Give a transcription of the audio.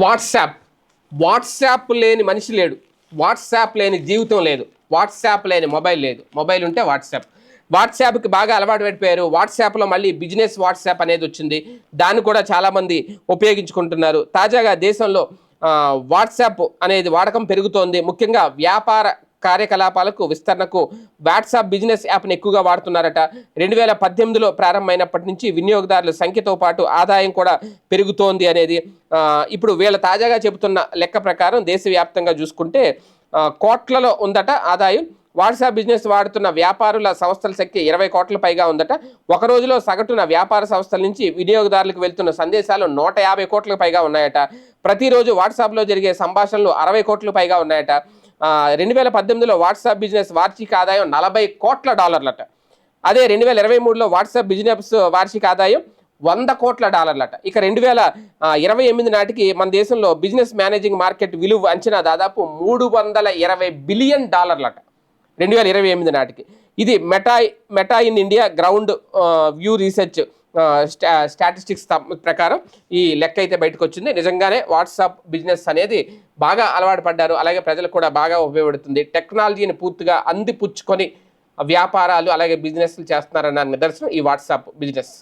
WhatsApp. WhatsApp లేని మనిషి లేడు. వాట్సాప్ లేని జీవితం లేదు. వాట్సాప్ లేని మొబైల్ లేదు. మొబైల్ ఉంటే వాట్సాప్. వాట్సాప్కి బాగా అలవాటు పడిపోయారు. వాట్సాప్లో మళ్ళీ బిజినెస్ వాట్సాప్ అనేది వచ్చింది. దాన్ని కూడా చాలామంది ఉపయోగించుకుంటున్నారు. తాజాగా దేశంలో వాట్సాప్ అనేది వాడకం పెరుగుతోంది. ముఖ్యంగా వ్యాపార కార్యకలాపాలకు విస్తరణకు వాట్సాప్ బిజినెస్ యాప్ని ఎక్కువగా వాడుతున్నారట. రెండు వేల పద్దెనిమిదిలో ప్రారంభమైనప్పటి నుంచి వినియోగదారుల సంఖ్యతో పాటు ఆదాయం కూడా పెరుగుతోంది అనేది ఇప్పుడు వీళ్ళ తాజాగా చెబుతున్న లెక్క ప్రకారం దేశవ్యాప్తంగా చూసుకుంటే కోట్లలో ఉందట ఆదాయం. వాట్సాప్ బిజినెస్ వాడుతున్న వ్యాపారుల సంస్థల సంఖ్య ఇరవై కోట్ల పైగా ఉందట. ఒక రోజులో సగటున వ్యాపార సంస్థల నుంచి వినియోగదారులకు వెళ్తున్న సందేశాలు నూట యాభై కోట్లకు పైగా ఉన్నాయట. ప్రతిరోజు వాట్సాప్లో జరిగే సంభాషణలు అరవై కోట్లకు పైగా ఉన్నాయట. రెండు వేల పద్దెనిమిదిలో వాట్సాప్ బిజినెస్ వార్షిక ఆదాయం నలభై కోట్ల డాలర్లట. అదే రెండు వేల ఇరవై మూడులో వాట్సాప్ బిజినెస్ వార్షిక ఆదాయం వంద కోట్ల డాలర్లట. ఇక రెండు వేల ఇరవై ఎనిమిది నాటికి మన దేశంలో బిజినెస్ మేనేజింగ్ మార్కెట్ విలువ అంచనా దాదాపు మూడు వందల ఇరవై బిలియన్ డాలర్లట. రెండు వేల ఇరవై ఎనిమిది నాటికి. ఇది Meta Meta in India ground view research. Statistics ప్రకారం ఈ లెక్క అయితే బయటకు వచ్చింది నిజంగానే వాట్సాప్ బిజినెస్ అనేది బాగా అలవాటు పడ్డారు. అలాగే ప్రజలకు కూడా బాగా ఉపయోగపడుతుంది. టెక్నాలజీని పూర్తిగా అందిపుచ్చుకొని వ్యాపారాలు అలాగే బిజినెస్లు చేస్తున్నారన్న నిదర్శనం ఈ వాట్సాప్ బిజినెస్.